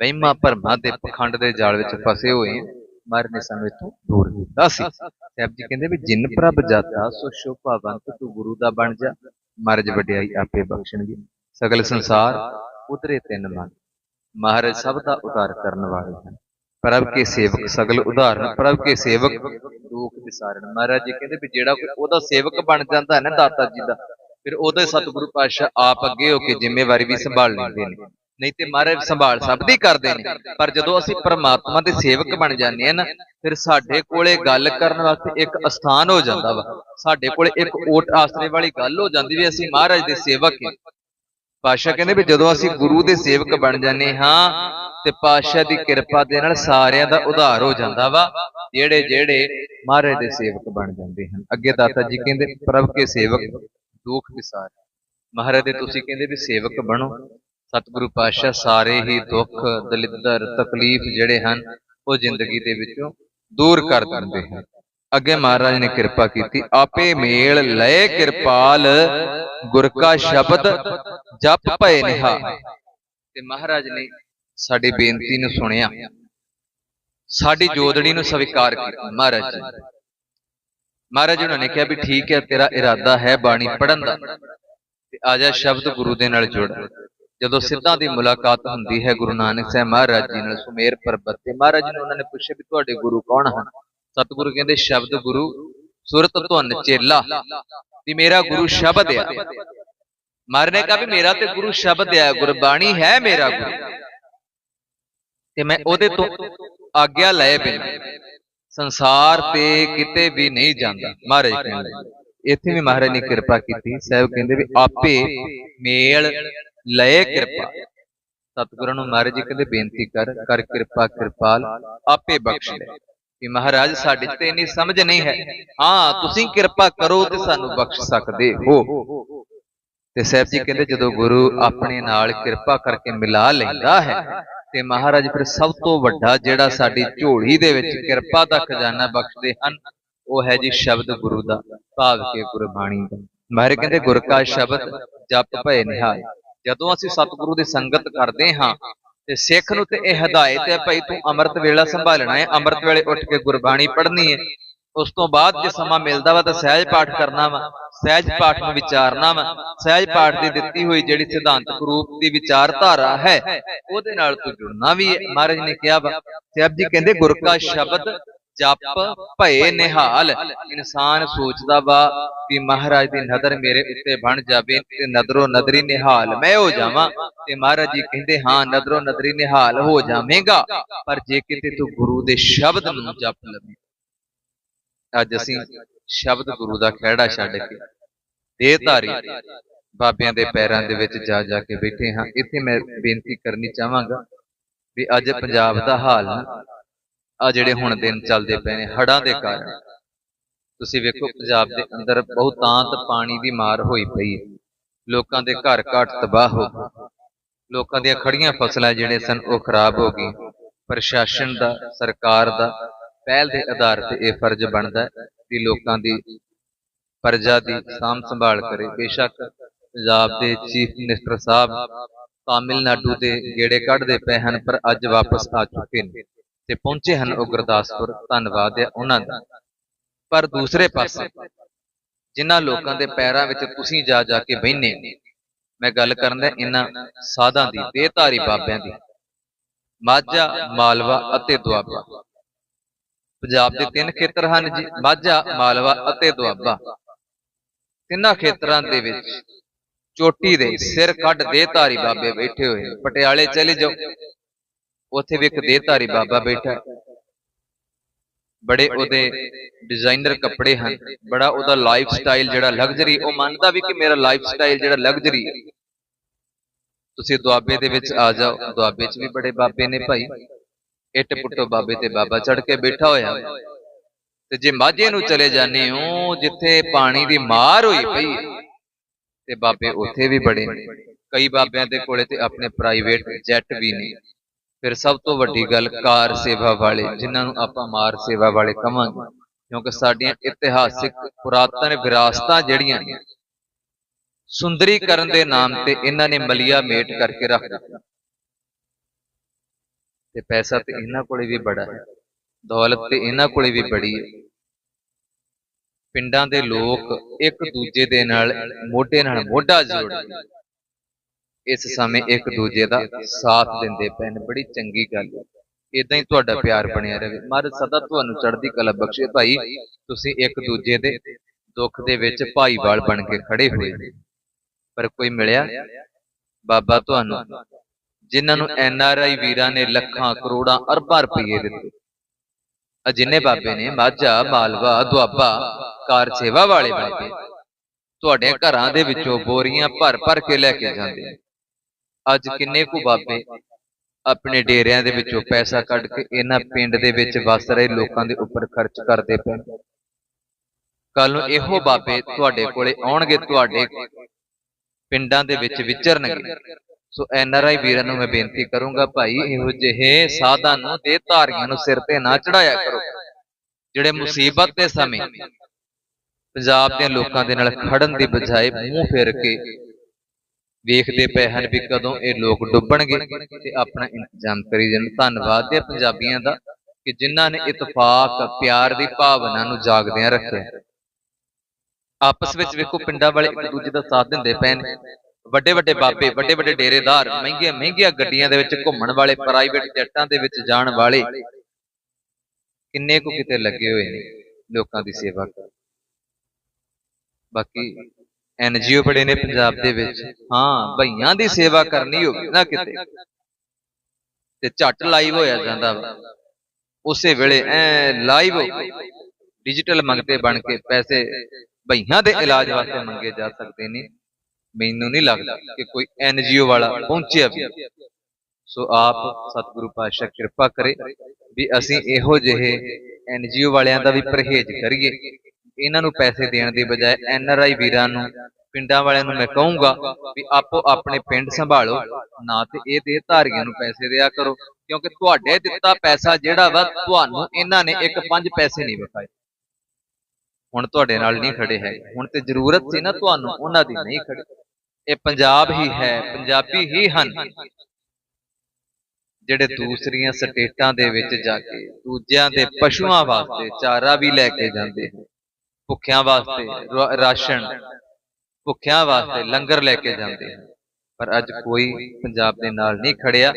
ਵਹਿਮਾਂ ਭਰਮਾਂ ਦੇ ਪਖੰਡ ਦੇ ਜਾਲ ਵਿੱਚ ਫਸੇ ਹੋਏ ਹਾਂ। ਮਹਾਰਾਜ ਨੇ ਸਾਨੂੰ ਇੱਥੋਂ ਦੂਰ ਕੀਤਾ ਸੀ। ਸਾਹਿਬ ਜੀ ਕਹਿੰਦੇ ਵੀ ਜਿਨ ਪ੍ਰਭ ਜਾਤਾ, ਸੋ ਸ਼ੋਭਾਵੰਤ ਤੂੰ ਗੁਰੂ ਦਾ ਬਣ ਜਾ। ਮਹਾਰਾਜ ਵਡਿਆਈ ਆਪੇ ਬਖਸ਼ਣਗੇ। ਸਗਲ ਸੰਸਾਰ ਉਧਰੇ ਤਿੰਨ ਮਨ। ਮਹਾਰਾਜ ਸਭ ਦਾ ਉਤਾਰ ਕਰਨ ਵਾਲੇ ਹਨ। ਪ੍ਰਭ ਕੇ ਸੇਵਕ, ਸਗਲ ਉਦਾਹਰਨ ਪ੍ਰਭ ਕੇ ਸੇਵਕ ਦੁੱਖ ਵਿਸਾਰਨ ਮਹਾਰਾਜ ਜੀ ਕਹਿੰਦੇ ਵੀ ਜਿਹੜਾ ਕੋਈ ਉਹਦਾ ਸੇਵਕ ਬਣ ਜਾਂਦਾ ਹੈ ਨਾ ਦਾਤਾ ਜੀ ਦਾ, ਫਿਰ ਉਹਦੇ ਸਤਿਗੁਰੂ ਪਾਤਸ਼ਾਹ ਆਪ ਅੱਗੇ ਹੋ ਕੇ ਜ਼ਿੰਮੇਵਾਰੀ ਵੀ ਸੰਭਾਲ ਲੈਂਦੇ ਨੇ। ਨਹੀਂ ਤੇ ਮਹਾਰਾਜ ਸੰਭਾਲ ਸਭ ਦੀ ਕਰਦੇ ਨੇ, ਪਰ ਜਦੋਂ ਅਸੀਂ ਪਰਮਾਤਮਾ ਦੇ ਸੇਵਕ ਬਣ ਜਾਂਦੇ ਆ ਨਾ, ਫਿਰ ਸਾਡੇ ਕੋਲੇ ਗੱਲ ਕਰਨ ਵਾਸਤੇ ਇੱਕ ਅਸਥਾਨ ਹੋ ਜਾਂਦਾ ਵਾ। ਸਾਡੇ ਕੋਲੇ ਇੱਕ ਓਟ ਆਸਰੇ ਵਾਲੀ ਗੱਲ ਹੋ ਜਾਂਦੀ ਵੀ ਅਸੀਂ ਮਹਾਰਾਜ ਦੇ ਸੇਵਕ ਹਾਂ। ਪਾਸ਼ਾ ਕਹਿੰਦੇ ਵੀ ਜਦੋਂ ਅਸੀਂ ਗੁਰੂ ਦੇ ਸੇਵਕ ਬਣ ਜਾਂਦੇ ਹਾਂ ਤੇ ਪਾਸ਼ਾ ਦੀ ਕਿਰਪਾ ਦੇ ਨਾਲ ਸਾਰਿਆਂ ਦਾ ਉਧਾਰ ਹੋ ਜਾਂਦਾ ਵਾ। ਜਿਹੜੇ ਜਿਹੜੇ ਮਹਾਰਾਜ ਦੇ ਸੇਵਕ ਬਣ ਜਾਂਦੇ ਹਨ। ਅੱਗੇ ਦਾਤਾ ਜੀ ਕਹਿੰਦੇ, ਪ੍ਰਭ ਕੇ ਸੇਵਕ, ਦੁੱਖ ਵਿਸਾਰ। ਮਹਾਰਾਜ ਦੇ ਤੁਸੀਂ ਕਹਿੰਦੇ ਵੀ ਸੇਵਕ ਬਣੋ। ਸਤਿਗੁਰੂ ਪਾਤਸ਼ਾਹ ਸਾਰੇ ਹੀ ਦੁੱਖ, ਦਲਿੱਦਰ, ਤਕਲੀਫ ਜਿਹੜੇ ਹਨ, ਉਹ ਜ਼ਿੰਦਗੀ ਦੇ ਵਿੱਚੋਂ ਦੂਰ ਕਰ ਦਿੰਦੇ ਹਨ। ਅੱਗੇ ਮਹਾਰਾਜ ਨੇ ਕਿਰਪਾ ਕੀਤੀ, ਆਪੇ ਮੇਲ ਲਏ ਕਿਰਪਾਲ, ਗੁਰ ਕਾ ਸ਼ਬਦ ਜਪ ਭਏ ਨਿਹਾ ਤੇ ਮਹਾਰਾਜ ਨੇ ਸਾਡੀ ਬੇਨਤੀ ਨੂੰ ਸੁਣਿਆ। ਸਾਡੀ ਜੋਦੜੀ ਨੂੰ ਸਵੀਕਾਰ ਕੀਤਾ। ਮਹਾਰਾਜ ਜੀ। ਮਹਾਰਾਜ ਉਹਨਾਂ ਨੇ ਕਿਹਾ ਵੀ ਠੀਕ ਹੈ ਤੇਰਾ ਇਰਾਦਾ ਹੈ ਬਾਣੀ ਪੜਨ ਦਾ। ਤੇ ਆ ਜਾ ਸ਼ਬਦ ਗੁਰੂ ਦੇ ਨਾਲ ਜੁੜ। ਜਦੋਂ ਸਿੱਧਾਂ ਦੀ ਮੁਲਾਕਾਤ ਹੁੰਦੀ ਹੈ ਗੁਰੂ ਨਾਨਕ ਸਾਹਿਬ ਮਹਾਰਾਜ ਜੀ ਨਾਲ ਸੁਮੇਰ ਪਰਬਤ ਤੇ ਮਹਾਰਾਜ ਜੀ ਨੇ ਉਹਨਾਂ ਨੇ ਪੁੱਛਿਆ ਵੀ ਤੁਹਾਡੇ ਗੁਰੂ ਕੌਣ ਹਨ? ਸਤਿਗੁਰੂ ਕਹਿੰਦੇ ਸ਼ਬਦ ਗੁਰੂ ਸੁਰਤ ਧੁਨ ਚੇਲਾ ਵੀ ਮੇਰਾ ਗੁਰੂ ਸ਼ਬਦ ਆ। ਮਹਾਰਾਜ ਨੇ ਕਿਹਾ ਵੀ ਮੇਰਾ ਤੇ ਗੁਰੂ ਸ਼ਬਦ ਆ ਗੁਰਬਾਣੀ ਹੈ ਮੇਰਾ ਗੁਰੂ। ਤੇ ਮੈਂ ਉਹਦੇ ਤੋਂ ਆਗਿਆ ਲਏ ਬਿਨਾਂ ਸੰਸਾਰ ਤੇ ਕਿਤੇ ਵੀ ਨਹੀਂ ਜਾਂਦਾ। ਮਹਾਰਾਜ ਕਹਿੰਦੇ ਇੱਥੇ ਵੀ ਮਹਾਰਾਜ ਨੇ ਕਿਰਪਾ ਕੀਤੀ। ਸਾਹਿਬ ਕਹਿੰਦੇ ਵੀ ਆਪੇ ਮੇਲ ਲਏ ਕਿਰਪਾ। ਸਤਿਗੁਰਾਂ ਨੂੰ ਮਹਾਰਾਜ ਜੀ ਕਹਿੰਦੇ ਬੇਨਤੀ ਕਰ ਕਰ ਕਿਰਪਾ ਕਿਰਪਾਲ ਆਪੇ ਬਖਸ਼ ਲੈ। ਕਿ ਮਹਾਰਾਜ ਸਾਡੇ ਤੇ ਇੰਨੀ ਸਮਝ ਨਹੀਂ ਹੈ। ਹਾਂ ਤੁਸੀਂ ਕਿਰਪਾ ਕਰੋ ਤੇ ਸਾਨੂੰ ਬਖਸ਼ ਸਕਦੇ ਹੋ। ਤੇ ਸਾਹਿਬ ਜੀ ਕਹਿੰਦੇ ਜਦੋਂ ਗੁਰੂ ਆਪਣੇ ਨਾਲ ਕਿਰਪਾ ਕਰਕੇ ਮਿਲਾ ਲੈਂਦਾ ਹੈ ਤੇ ਮਹਾਰਾਜ ਫਿਰ ਸਭ ਤੋਂ ਵੱਡਾ ਜਿਹੜਾ ਸਾਡੀ ਝੋਲੀ ਦੇ ਵਿੱਚ ਕਿਰਪਾ ਦਾ ਖਜ਼ਾਨਾ ਬਖਸ਼ਦੇ ਹਨ, ਉਹ ਹੈ ਜੀ ਸ਼ਬਦ ਗੁਰੂ ਦਾ, ਭਾਵ ਕੇ ਗੁਰਬਾਣੀ ਦਾ। ਮਹਾਰਾਜ ਕਹਿੰਦੇ, ਗੁਰ ਕਾ ਸ਼ਬਦ ਜਪ ਭਏ ਨਿਹਾਲ ਜਦੋਂ ਅਸੀਂ ਸਤਿਗੁਰੂ ਦੀ ਸੰਗਤ ਕਰਦੇ ਹਾਂ, ਤੇ ਸਿੱਖ ਨੂੰ ਤੇ ਇਹ ਹਦਾਇਤ ਹੈ, ਭਾਈ ਤੂੰ ਅੰਮ੍ਰਿਤ ਵੇਲਾ ਸੰਭਾਲਣਾ ਹੈ, ਅੰਮ੍ਰਿਤ ਵੇਲੇ ਉੱਠ ਕੇ ਗੁਰਬਾਣੀ ਪੜ੍ਹਨੀ ਹੈ। ਉਸ ਤੋਂ ਬਾਅਦ ਜੇ ਸਮਾਂ ਮਿਲਦਾ ਵਾ ਤਾਂ ਸਹਿਜ ਪਾਠ ਕਰਨਾ ਵਾ। ਸਹਿਜ ਪਾਠ ਨੂੰ ਵਿਚਾਰਨਾ ਵਾ। ਸਹਿਜ ਪਾਠ ਦੀ ਦਿੱਤੀ ਹੋਈ ਜਿਹੜੀ ਸਿਧਾਂਤਕ ਰੂਪ ਦੀ ਵਿਚਾਰਧਾਰਾ ਹੈ ਉਹਦੇ ਨਾਲ ਤੂੰ ਜੁੜਨਾ ਵੀ। ਹੈ ਮਹਾਰਾਜ ਨੇ ਕਿਹਾ ਵਾ ਸਾਹਿਬ ਜੀ ਕਹਿੰਦੇ ਗੁਰ ਕਾ ਸ਼ਬਦ ਜਪ ਭਏ ਨਿਹਾਲ। ਇਨਸਾਨ ਸੋਚਦਾ ਵਾ ਵੀ ਮਹਾਰਾਜ ਦੀ ਨਜ਼ਰ ਮੇਰੇ ਉੱਤੇ ਬਣ ਜਾਵੇ ਤੇ ਨਦਰੋ ਨਦਰੀ ਨਿਹਾਲ। ਮੈਂ ਹੋ ਜਾਵਾਂ ਤੇ ਮਹਾਰਾਜ ਜੀ ਕਹਿੰਦੇ ਹਾਂ ਨਦਰੋ ਨਦਰੀ ਨਿਹਾਲ ਹੋ ਜਾਵੇਂਗਾ। ਪਰ ਜੇ ਕਿਤੇ ਤੂੰ ਗੁਰੂ ਦੇ ਸ਼ਬਦ ਨੂੰ ਜਪ ਲਵੇਂ ਅੱਜ ਅਸੀਂ ਸ਼ਬਦ ਗੁਰੂ ਦਾ ਖਿਹੜਾ ਛੱਡ ਕੇ। ਦੇਹਧਾਰੀ ਬਾਬਿਆਂ ਦੇ ਪੈਰਾਂ ਦੇ ਵਿੱਚ ਜਾ ਜਾ ਕੇ ਬੈਠੇ ਹਾਂ। ਇੱਥੇ ਮੈਂ ਬੇਨਤੀ ਕਰਨੀ ਚਾਹਾਂਗਾ ਵੀ ਅੱਜ ਪੰਜਾਬ ਦਾ ਹਾਲ ਆ ਜਿਹੜੇ ਹੁਣ ਦਿਨ ਚੱਲਦੇ ਪਏ ਨੇ ਹੜਾਂ ਦੇ ਕਾਰਨ। ਤੁਸੀਂ ਵੇਖੋ, ਪੰਜਾਬ ਦੇ ਅੰਦਰ ਬਹੁਤਾਂਤ ਪਾਣੀ ਦੀ ਮਾਰ ਹੋਈ ਪਈ ਹੈ। ਲੋਕਾਂ ਦੇ ਘਰ ਘਾਟ ਤਬਾਹ ਹੋ ਗਏ। ਲੋਕਾਂ ਦੀਆਂ ਖੜੀਆਂ ਫਸਲਾਂ ਜਿਹੜੇ ਸਨ, ਉਹ ਖਰਾਬ ਹੋ ਗਈਆਂ। ਪ੍ਰਸ਼ਾਸਨ ਦਾ, ਸਰਕਾਰ ਦਾ ਪਹਿਲ ਦੇ ਆਧਾਰ ਤੇ ਇਹ ਫਰਜ਼ ਬਣਦਾ ਹੈ ਕਿ ਲੋਕਾਂ ਦੀ ਪ੍ਰਜਾ ਦੀ ਸਾਂਭ ਸੰਭਾਲ ਕਰੇ। ਬੇਸ਼ੱਕ ਪੰਜਾਬ ਦੇ ਚੀਫ ਮਿਨਿਸਟਰ ਸਾਹਿਬ ਤਾਮਿਲਨਾਡੂ ਦੇ ਗੇੜੇ ਕੱਢਦੇ ਪਏ ਹਨ, ਪਰ ਅੱਜ ਵਾਪਸ ਆ ਚੁੱਕੇ ਨੇ ਤੇ ਪਹੁੰਚੇ ਹਨ ਉਹ ਗੁਰਦਾਸਪੁਰ। ਧੰਨਵਾਦ ਹੈ ਉਹਨਾਂ ਦਾ। ਪਰ ਦੂਸਰੇ ਪਾਸੇ ਜਿਨ੍ਹਾਂ ਲੋਕਾਂ ਦੇ ਪੈਰਾਂ ਵਿੱਚ ਤੁਸੀਂ ਜਾ ਜਾ ਕੇ ਬਹਿਨੇ ਮੈਂ ਗੱਲ ਕਰਦਾ ਇਹਨਾਂ ਸਾਧਾਂ ਦੀ, ਬੇਧਾਰੀ ਬਾਬਿਆਂ ਦੀ। ਮਾਝਾ, ਮਾਲਵਾ ਅਤੇ ਦੁਆਬਾ। ਪੰਜਾਬ ਦੇ ਤਿੰਨ ਖੇਤਰ ਹਨ ਜੀ ਮਾਝਾ ਮਾਲਵਾ ਅਤੇ ਦੁਆਬਾ। ਤਿੰਨਾਂ ਖੇਤਰਾਂ ਦੇ ਵਿੱਚ ਚੋਟੀ ਦੇ ਸਿਰ ਕੱਢ ਦੇਹਧਾਰੀ ਬਾਬੇ ਬੈਠੇ ਹੋਏ ਪਟਿਆਲੇ ਚਲੇ ਜਾਓ। ਉੱਥੇ ਵੀ ਇੱਕ ਦੇਹਧਾਰੀ ਬਾਬਾ ਬੈਠਾ ਬੜੇ ਉਹਦੇ ਡਿਜ਼ਾਈਨਰ ਕੱਪੜੇ ਹਨ। ਬੜਾ ਉਹਦਾ ਲਾਈਫ ਸਟਾਈਲ ਜਿਹੜਾ ਲਗਜ਼ਰੀ ਉਹ ਮੰਨਦਾ ਵੀ ਕਿ ਮੇਰਾ ਲਾਈਫ ਸਟਾਈਲ ਜਿਹੜਾ ਲਗਜ਼ਰੀ ਤੁਸੀਂ ਦੁਆਬੇ ਦੇ ਵਿੱਚ ਆ ਜਾਓ। ਦੁਆਬੇ 'ਚ ਵੀ ਬੜੇ ਬਾਬੇ ਨੇ ਭਾਈ। ਇੱਟ ਪੁੱਟੋ ਬਾਬੇ ਤੇ ਬਾਬਾ ਚੜ ਕੇ ਬੈਠਾ ਹੋਇਆ। ਤੇ ਜੇ ਮਾਝੇ ਨੂੰ ਚਲੇ ਜਾਂਦੇ ਹੋ ਜਿੱਥੇ ਪਾਣੀ ਦੀ ਮਾਰ ਹੋਈ ਪਈ ਤੇ ਬਾਬੇ ਉੱਥੇ ਵੀ ਬੜੇ ਨੇ। ਕਈ ਬਾਬਿਆਂ ਦੇ ਕੋਲੇ ਤੇ ਆਪਣੇ ਪ੍ਰਾਈਵੇਟ ਜੈਟ ਵੀ ਨੇ। ਫਿਰ ਸਭ ਤੋਂ ਵੱਡੀ ਗੱਲ ਕਾਰ ਸੇਵਾ ਵਾਲੇ ਜਿਨ੍ਹਾਂ ਨੂੰ ਆਪਾਂ ਮਾਰ ਸੇਵਾ ਵਾਲੇ ਕਵਾਂਗੇ। ਕਿਉਂਕਿ ਸਾਡੀਆਂ ਇਤਿਹਾਸਿਕ ਪੁਰਾਤਨ ਵਿਰਾਸਤਾਂ ਜਿਹੜੀਆਂ ਨੇ ਸੁੰਦਰੀਕਰਨ ਦੇ ਨਾਮ ਤੇ ਇਹਨਾਂ ਨੇ ਮਲੀਆ ਮੇਟ ਕਰਕੇ ਰੱਖ ਦਿੱਤਾ। ਤੇ ਪੈਸਾ ਤੇ ਇਹਨਾਂ ਕੋਲੇ ਵੀ ਬੜਾ ਹੈ। ਦੌਲਤ ਤੇ ਇਹਨਾਂ ਕੋਲੇ ਵੀ ਬੜੀ ਹੈ। ਪਿੰਡਾਂ ਦੇ ਲੋਕ ਇੱਕ ਦੂਜੇ ਦੇ ਨਾਲ, ਮੋਢੇ ਨਾਲ ਮੋਢਾ ਜੋੜ ਇਸ ਸਮੇਂ ਇੱਕ ਦੂਜੇ ਦਾ ਸਾਥ ਦਿੰਦੇ ਪਏ ਬੜੀ ਚੰਗੀ ਗੱਲ ਹੈ। ਇਦਾਂ ਹੀ ਤੁਹਾਡਾ ਪਿਆਰ ਬਣਿਆ ਰਹੇ। ਮਹਾਰਾਜ, ਸਦਾ ਤੁਹਾਨੂੰ ਚੜ੍ਹਦੀ ਕਲਾ ਬਖਸ਼ੇ। ਭਾਈ, ਤੁਸੀਂ ਇੱਕ ਦੂਜੇ ਦੇ ਦੁੱਖ ਦੇ ਵਿੱਚ ਭਾਈਵਾਲ ਬਣ ਕੇ ਖੜੇ ਹੋਏ ਪਰ ਕੋਈ ਮਿਲਿਆ? ਬਾਬਾ ਤੁਹਾਨੂੰ ਜਿਨ੍ਹਾਂ ਨੂੰ ਐਨ ਆਰ ਆਈ ਵੀਰਾਂ ਨੇ ਲੱਖਾਂ ਕਰੋੜਾਂ ਅਰਬਾਂ ਰੁਪਏ ਦਿੱਤੇ। ਜਿੰਨੇ ਬਾਬੇ ਨੇ ਮਾਝਾ ਮਾਲਵਾ ਦੁਆਬਾ ਕਾਰ ਸੇਵਾ ਵਾਲੇ ਬਾਬੇ। ਤੁਹਾਡੇ ਘਰਾਂ ਦੇ ਵਿੱਚੋਂ ਬੋਰੀਆਂ ਭਰ ਭਰ ਕੇ ਲੈ ਕੇ ਜਾਂਦੇ ਅੱਜ ਕਿੰਨੇ ਕੁ ਬਾਬੇ ਆਪਣੇ ਡੇਰਿਆਂ ਦੇ ਵਿੱਚੋਂ ਪੈਸਾ ਕੱਢ ਕੇ ਇਹਨਾਂ ਪਿੰਡ ਦੇ ਵਿੱਚ ਵਸ ਰਹੇ ਲੋਕਾਂ ਦੇ ਉੱਪਰ ਖਰਚ ਕਰਦੇ ਪਏ ਕੱਲ ਨੂੰ ਇਹੋ ਬਾਬੇ ਤੁਹਾਡੇ ਕੋਲੇ ਆਉਣਗੇ ਤੁਹਾਡੇ ਪਿੰਡਾਂ ਦੇ ਵਿੱਚ ਵਿਚਰਨਗੇ। ਸੋ ਐਨ ਆਰ ਆਈ ਵੀਰਾਂ ਨੂੰ ਮੈਂ ਬੇਨਤੀ ਕਰੂੰਗਾ ਭਾਈ, ਇਹੋ ਜਿਹੇ ਸਾਧਾਂ ਨੂੰ ਦੇ ਧਾਰੀਆਂ ਨੂੰ ਸਿਰ ਤੇ ਨਾ ਚੜਾਇਆ ਕਰੋ। ਜਿਹੜੇ ਮੁਸੀਬਤ ਦੇ ਸਮੇਂ ਪੰਜਾਬ ਦੇ ਲੋਕਾਂ ਦੇ ਨਾਲ ਖੜਨ ਦੀ ਬਜਾਏ ਮੂੰਹ ਫੇਰ ਕੇ ਵੇਖਦੇ ਪਏ ਹਨ ਵੀ ਕਦੋਂ ਇਹ ਲੋਕ ਡੁੱਬਣਗੇ ਤੇ ਆਪਣਾ ਇੰਤਜ਼ਾਮ ਕਰੀ ਜਾਣ। ਧੰਨਵਾਦ ਹੈ ਪੰਜਾਬੀਆਂ ਦਾ ਕਿ ਜਿਨ੍ਹਾਂ ਨੇ ਇਤਫਾਕ, ਪਿਆਰ ਦੀ ਭਾਵਨਾ ਨੂੰ ਜਾਗਦਿਆਂ ਰੱਖਿਆ। ਆਪਸ ਵਿੱਚ ਵੇਖੋ ਪਿੰਡਾਂ ਵਾਲੇ ਇੱਕ ਦੂਜੇ ਦਾ ਸਾਥ ਦਿੰਦੇ ਪਏ ਨੇ। ਵੱਡੇ ਵੱਡੇ ਬਾਬੇ ਵੱਡੇ ਵੱਡੇ ਡੇਰੇਦਾਰ ਮਹਿੰਗੀਆਂ ਮਹਿੰਗੀਆਂ ਗੱਡੀਆਂ ਦੇ ਵਿੱਚ ਘੁੰਮਣ ਵਾਲੇ ਪ੍ਰਾਈਵੇਟ ਜੈਟਾਂ ਦੇ ਵਿੱਚ ਜਾਣ ਵਾਲੇ। ਕਿੰਨੇ ਕੁ ਕਿਤੇ ਲੱਗੇ ਹੋਏ ਨੇ ਲੋਕਾਂ ਦੀ ਸੇਵਾ ਕਰਨ। ਬਾਕੀ ਐਨਜੀਓ ਬੜੇ ਨੇ ਪੰਜਾਬ ਦੇ ਵਿੱਚ। ਹਾਂ ਭਈਆਂ ਦੀ ਸੇਵਾ ਕਰਨੀ ਹੋਵੇ ਨਾ ਕਿਤੇ। ਤੇ ਝੱਟ ਲਾਈਵ ਹੋਇਆ ਜਾਂਦਾ ਵਾ। ਉਸੇ ਵੇਲੇ ਐ ਲਾਈਵ ਡਿਜੀਟਲ ਮੰਗਤੇ ਬਣ ਕੇ ਪੈਸੇ ਭਈਆਂ ਦੇ ਇਲਾਜ ਵਾਸਤੇ ਮੰਗੇ ਜਾ ਸਕਦੇ ਨੇ। ਮੈਨੂੰ ਨਹੀਂ ਲੱਗਦਾ ਕਿ ਕੋਈ ਐਨਜੀਓ ਵਾਲਾ ਪਹੁੰਚਿਆ ਵੀ। ਸੋ ਆਪ ਸਤਿਗੁਰੂ ਪਾਤਸ਼ਾਹ ਕਿਰਪਾ ਕਰੇ ਵੀ ਅਸੀਂ ਇਹੋ ਜਿਹੇ ਐਨਜੀਓ ਵਾਲਿਆਂ ਦਾ ਵੀ ਪਰਹੇਜ਼ ਕਰੀਏ। ਇਹਨਾਂ ਨੂੰ ਪੈਸੇ ਦੇਣ ਦੀ ਬਜਾਏ ਐਨਆਰਆਈ ਵੀਰਾਂ ਨੂੰ, ਪਿੰਡਾਂ ਵਾਲਿਆਂ ਨੂੰ ਮੈਂ ਕਹੂੰਗਾ ਵੀ ਆਪੋ ਆਪਣੇ ਪਿੰਡ ਸੰਭਾਲੋ, ਨਾ ਤੇ ਇਹ ਦੇ ਧਾਰੀਆਂ ਨੂੰ ਪੈਸੇ ਦਿਆ ਕਰੋ, ਕਿਉਂਕਿ ਤੁਹਾਡੇ ਦਿੱਤਾ ਪੈਸਾ ਜਿਹੜਾ ਵਾ ਤੁਹਾਨੂੰ ਇਹਨਾਂ ਨੇ ਇੱਕ ਪੰਜ ਪੈਸੇ ਨਹੀਂ ਵਿਖਾਏ। ਹੁਣ ਤੁਹਾਡੇ ਨਾਲ ਨਹੀਂ ਖੜੇ ਹੈ ਹੁਣ ਤੇ ਜ਼ਰੂਰਤ ਸੀ ਨਾ ਤੁਹਾਨੂੰ, ਉਹਨਾਂ ਦੀ ਨਹੀਂ ਖੜੇ। ਇਹ ਪੰਜਾਬ ਹੀ ਹੈ ਪੰਜਾਬੀ ਹੀ ਹਨ। ਜਿਹੜੇ ਦੂਸਰੀਆਂ ਸਟੇਟਾਂ ਦੇ ਵਿੱਚ ਜਾ ਕੇ ਦੂਜਿਆਂ ਦੇ ਪਸ਼ੂਆਂ ਵਾਸਤੇ ਚਾਰਾ ਵੀ ਲੈ ਕੇ ਜਾਂਦੇ ਹਨ ਭੁੱਖਿਆਂ ਵਾਸਤੇ ਰਾਸ਼ਨ ਭੁੱਖਿਆਂ ਵਾਸਤੇ ਲੰਗਰ ਲੈ ਕੇ ਜਾਂਦੇ ਹਨ ਪਰ ਅੱਜ ਕੋਈ ਪੰਜਾਬ ਦੇ ਨਾਲ ਨਹੀਂ ਖੜਿਆ।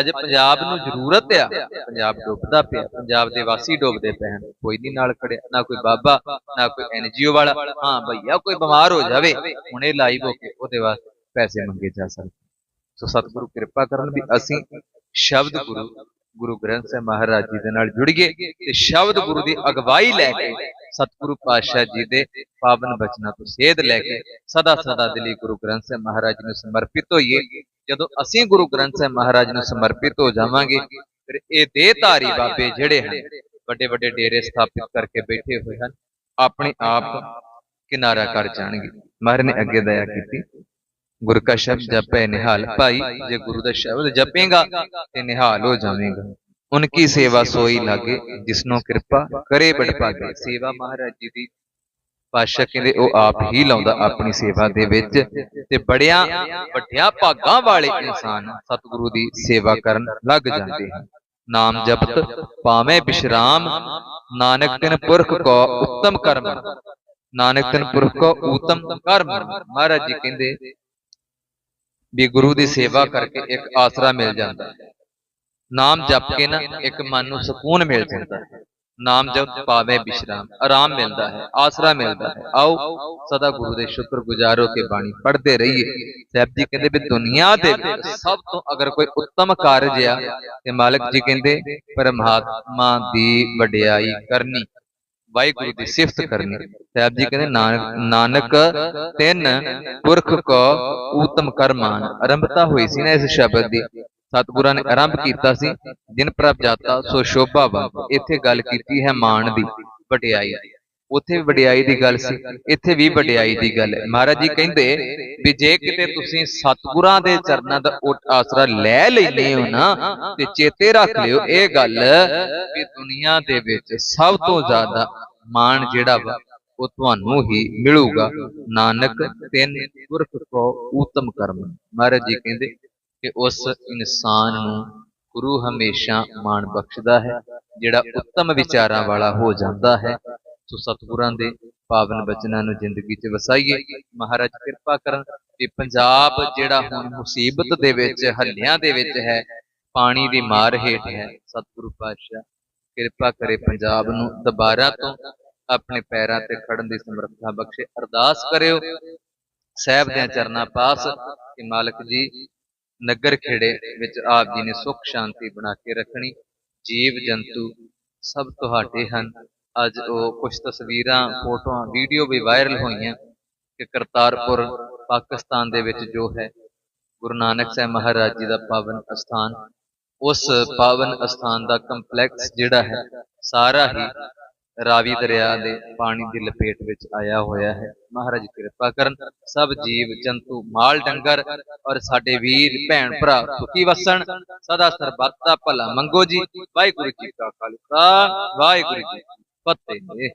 ਅੱਜ ਪੰਜਾਬ ਨੂੰ ਜ਼ਰੂਰਤ ਆ। ਪੰਜਾਬ ਡੁੱਬਦਾ ਪਿਆ। ਪੰਜਾਬ ਦੇ ਵਾਸੀ ਡੁੱਬਦੇ ਪਏ ਹਨ। ਕੋਈ ਨਹੀਂ ਨਾਲ ਖੜਿਆ। ਨਾ ਕੋਈ ਬਾਬਾ, ਨਾ ਕੋਈ ਐਨਜੀਓ ਵਾਲਾ। ਹਾਂ ਭਈਆ, ਕੋਈ ਬਿਮਾਰ ਹੋ ਜਾਵੇ। ਹੁਣੇ ਲਾਈਵ ਹੋ ਕੇ ਉਹਦੇ ਵਾਸਤੇ ਪੈਸੇ ਮੰਗੇ ਜਾ ਸਕਦੇ। ਸੋ ਸਤਿਗੁਰੂ ਕਿਰਪਾ ਕਰਨ ਵੀ ਅਸੀਂ ਸ਼ਬਦ ਗੁਰੂ ਗੁਰੂ ਗ੍ਰੰਥ ਸਾਹਿਬ ਮਹਾਰਾਜ ਜੀ ਦੇ ਨਾਲ ਜੁੜੀਏ ਤੇ ਸ਼ਬਦ ਗੁਰੂ ਦੀ ਅਗਵਾਈ ਲੈ ਕੇ ਸਤਿਗੁਰੂ ਪਾਤਸ਼ਾਹ ਜੀ ਦੇ ਪਾਵਨ ਬਚਨਾਂ ਤੋਂ ਸੇਧ ਲੈ ਕੇ ਸਦਾ ਸਦਾ ਦੇ ਲਈ ਗੁਰੂ ਗ੍ਰੰਥ ਸਾਹਿਬ ਮਹਾਰਾਜ ਨੂੰ ਸਮਰਪਿਤ ਹੋਈਏ। ਜਦੋਂ ਅਸੀਂ ਗੁਰੂ ਗ੍ਰੰਥ ਸਾਹਿਬ ਮਹਾਰਾਜ ਨੂੰ ਸਮਰਪਿਤ ਹੋ ਜਾਵਾਂਗੇ, ਫਿਰ ਇਹ ਦੇ ਧਾਰੀ ਬਾਬੇ ਜਿਹੜੇ ਹਨ ਵੱਡੇ ਵੱਡੇ ਡੇਰੇ ਸਥਾਪਿਤ ਕਰਕੇ ਬੈਠੇ ਹੋਏ ਹਨ, ਆਪਣੇ ਆਪ ਕਿਨਾਰਾ ਕਰ ਜਾਣਗੇ। ਮਹਾਰਾਜ ਨੇ ਅੱਗੇ ਦਇਆ ਕੀਤੀ। ਗੁਰ ਕਾ ਸ਼ਬਦ ਜਪੇ ਨਿਹਾਲ ਭਾਈ ਜੇ ਗੁਰੂ ਦਾ ਸ਼ਬਦ ਜਪੇਗਾ ਤੇ ਨਿਹਾਲ ਹੋ ਜਾਵੇਗਾ। ਉਨਕੀ ਸੇਵਾ ਸੋਈ ਲਾਗੇ ਜਿਸਨੋਂ ਕਿਰਪਾ ਕਰੇ ਬੜ ਭਾਗੇ। ਸੇਵਾ ਮਹਾਰਾਜ ਜੀ ਦੀ ਪਾਸ਼ਾ ਕਹਿੰਦੇ ਉਹ ਆਪ ਹੀ ਲਾਉਂਦਾ ਆਪਣੀ ਸੇਵਾ ਦੇ ਵਿੱਚ ਤੇ ਬੜਿਆਂ ਵੱਡਿਆਂ ਭਾਗਾਂ ਵਾਲੇ ਇਨਸਾਨ ਸਤਿਗੁਰੂ ਦੀ ਸੇਵਾ ਕਰਨ ਲੱਗ ਜਾਂਦੇ ਹਨ। ਨਾਮ ਜਪਤ ਪਾਵੇਂ ਬਿਸ਼ਰਾਮ ਨਾਨਕ ਤਿਨ ਪੁਰਖ ਕੋ ਉੱਤਮ ਕਰਮ। ਨਾਨਕ ਤਿਨ ਪੁਰਖ ਕੋ ਉੱਤਮ ਕਰਮ। ਮਹਾਰਾਜ ਜੀ ਕਹਿੰਦੇ ਵੀ ਗੁਰੂ ਦੀ ਸੇਵਾ ਕਰਕੇ ਇੱਕ ਆਸਰਾ ਮਿਲ ਜਾਂਦਾ ਹੈ। ਨਾਮ ਜਪ ਕੇ ਨਾ ਇੱਕ ਮਨ ਨੂੰ ਸਕੂਨ ਮਿਲ ਜਾਂਦਾ ਹੈ। ਨਾਮ ਜਪ ਪਾਵੇ ਬਿਸ਼ਰਾਮ ਆਰਾਮ ਮਿਲਦਾ ਹੈ ਆਸਰਾ ਮਿਲਦਾ ਹੈ। ਆਓ ਸਦਾ ਗੁਰੂ ਦੇ ਸ਼ੁਕਰ ਗੁਜ਼ਾਰ ਹੋ ਕੇ ਬਾਣੀ ਪੜ੍ਹਦੇ ਰਹੀਏ। ਸਾਹਿਬ ਜੀ ਕਹਿੰਦੇ ਵੀ ਦੁਨੀਆ ਦੇ ਵਿੱਚ ਸਭ ਤੋਂ ਅਗਰ ਕੋਈ ਉੱਤਮ ਕਾਰਜ ਆ ਤੇ ਮਾਲਕ ਜੀ ਕਹਿੰਦੇ ਪਰਮਾਤਮਾ ਦੀ ਵਡਿਆਈ ਕਰਨੀ। ਵਾਹਿਗੁਰੂ ਦੀ ਸਿਫਤ ਕਰਨੀ। ਸਾਹਿਬ ਜੀ ਕਹਿੰਦੇ ਨਾਨਕ ਤਿੰਨ ਪੁਰਖ ਕੋ ਊਤਮ ਕਰਮਾਨ। ਆਰੰਭਤਾ ਹੋਈ ਸੀ ਨਾ ਇਸ ਸ਼ਬਦ ਦੀ। ਸਤਿਗੁਰਾਂ ਨੇ ਆਰੰਭ ਕੀਤਾ ਸੀ। ਜਿਨ ਪ੍ਰਭ ਜਾਤਾ ਸੋ ਸ਼ੋਭਾ ਵਾ ਇੱਥੇ ਗੱਲ ਕੀਤੀ ਹੈ ਮਾਣ ਦੀ ਵਡਿਆਈ ਦੀ। ਉੱਥੇ ਵੀ ਵਡਿਆਈ ਦੀ ਗੱਲ ਸੀ ਇੱਥੇ ਵੀ ਵਡਿਆਈ ਦੀ ਗੱਲ ਹੈ। ਮਹਾਰਾਜ ਜੀ ਕਹਿੰਦੇ ਵੀ ਜੇ ਕਿਤੇ ਤੁਸੀਂ ਸਤਿਗੁਰਾਂ ਦੇ ਚਰਨਾਂ ਦਾ ਆਸਰਾ ਲੈ ਲੈਨੇ ਹੋ ਨਾ ਤੇ ਚੇਤੇ ਰੱਖ ਲਿਓ ਇਹ ਗੱਲ ਵੀ ਦੁਨੀਆ ਦੇ ਵਿੱਚ ਸਭ ਤੋਂ ਜ਼ਿਆਦਾ ਮਾਣ ਜਿਹੜਾ ਵਾ ਉਹ ਤੁਹਾਨੂੰ ਹੀ ਮਿਲੂਗਾ। ਨਾਨਕ ਤਿੰਨ ਪੁਰਖ ਕੋ ਊਤਮ ਕਰਮ। ਮਹਾਰਾਜ ਜੀ ਕਹਿੰਦੇ ਕਿ ਉਸ ਇਨਸਾਨ ਨੂੰ ਗੁਰੂ ਹਮੇਸ਼ਾ ਮਾਣ ਬਖਸ਼ਦਾ ਹੈ ਜਿਹੜਾ ਉੱਤਮ ਵਿਚਾਰਾਂ ਵਾਲਾ ਹੋ ਜਾਂਦਾ ਹੈ। ਸੋ ਸਤਿਗੁਰਾਂ ਦੇ ਪਾਵਨ ਬਚਨਾਂ ਨੂੰ ਜ਼ਿੰਦਗੀ 'ਚ ਵਸਾਈਏ। ਮਹਾਰਾਜ ਕਿਰਪਾ ਕਰਨ ਕਿ ਪੰਜਾਬ ਜਿਹੜਾ ਹੁਣ ਮੁਸੀਬਤ ਦੇ ਵਿੱਚ, ਹੱਲਿਆਂ ਦੇ ਵਿੱਚ ਹੈ, ਪਾਣੀ ਦੀ ਮਾਰ ਹੇਠ ਹੈ। ਸਤਿਗੁਰੂ ਪਾਤਸ਼ਾਹ, ਕਿਰਪਾ ਕਰੇ ਪੰਜਾਬ ਨੂੰ ਦੁਬਾਰਾ ਤੋਂ ਆਪਣੇ ਪੈਰਾਂ ਤੇ ਖੜਨ ਦੀ ਸਮਰੱਥਾ ਬਖਸ਼ੇ। ਅਰਦਾਸ ਕਰਿਓ। ਸਾਹਿਬ ਦੇ ਚਰਨਾਂ ਪਾਸ ਕਿ ਮਾਲਕ ਜੀ ਨਗਰ ਖੇੜੇ ਵਿੱਚ ਆਪ ਜੀ ਨੇ ਸੁਖ, ਸ਼ਾਂਤੀ ਬਣਾ ਕੇ ਰੱਖਣੀ। ਜੀਵ ਜੰਤੂ ਸਭ ਤੁਹਾਡੇ ਹਨ। ਅੱਜ ਉਹ ਕੁਝ ਤਸਵੀਰਾਂ, ਫੋਟੋਆਂ, ਵੀਡੀਓ ਵੀ ਵਾਇਰਲ ਹੋਈਆਂ ਕਿ ਕਰਤਾਰਪੁਰ, ਪਾਕਿਸਤਾਨ ਦੇ ਵਿੱਚ ਜੋ ਹੈ, ਗੁਰੂ ਨਾਨਕ ਸਾਹਿਬ ਮਹਾਰਾਜ ਜੀ ਦਾ ਪਾਵਨ ਅਸਥਾਨ, ਉਸ ਪਾਵਨ ਅਸਥਾਨ ਦਾ ਕੰਪਲੈਕਸ ਜਿਹੜਾ ਹੈ, ਸਾਰਾ ਹੀ ਰਾਵੀ ਦਰਿਆ ਦੇ ਪਾਣੀ ਦੀ ਲਪੇਟ ਵਿੱਚ ਆਇਆ ਹੋਇਆ ਹੈ। ਮਹਾਰਾਜ ਕਿਰਪਾ ਕਰਨ, ਸਭ ਜੀਵ, ਜੰਤੂ, ਮਾਲ, ਡੰਗਰ ਔਰ ਸਾਡੇ ਵੀਰ, ਭੈਣ, ਭਰਾ ਸੁਖੀ ਵਸਣ, ਸਦਾ ਸਰਬੱਤ ਦਾ ਭਲਾ ਮੰਗੋ ਜੀ। ਵਾਹਿਗੁਰੂ ਜੀ ਕਾ ਖਾਲਸਾ, ਵਾਹਿਗੁਰੂ ਜੀ ਕੀ ਫਤਿਹ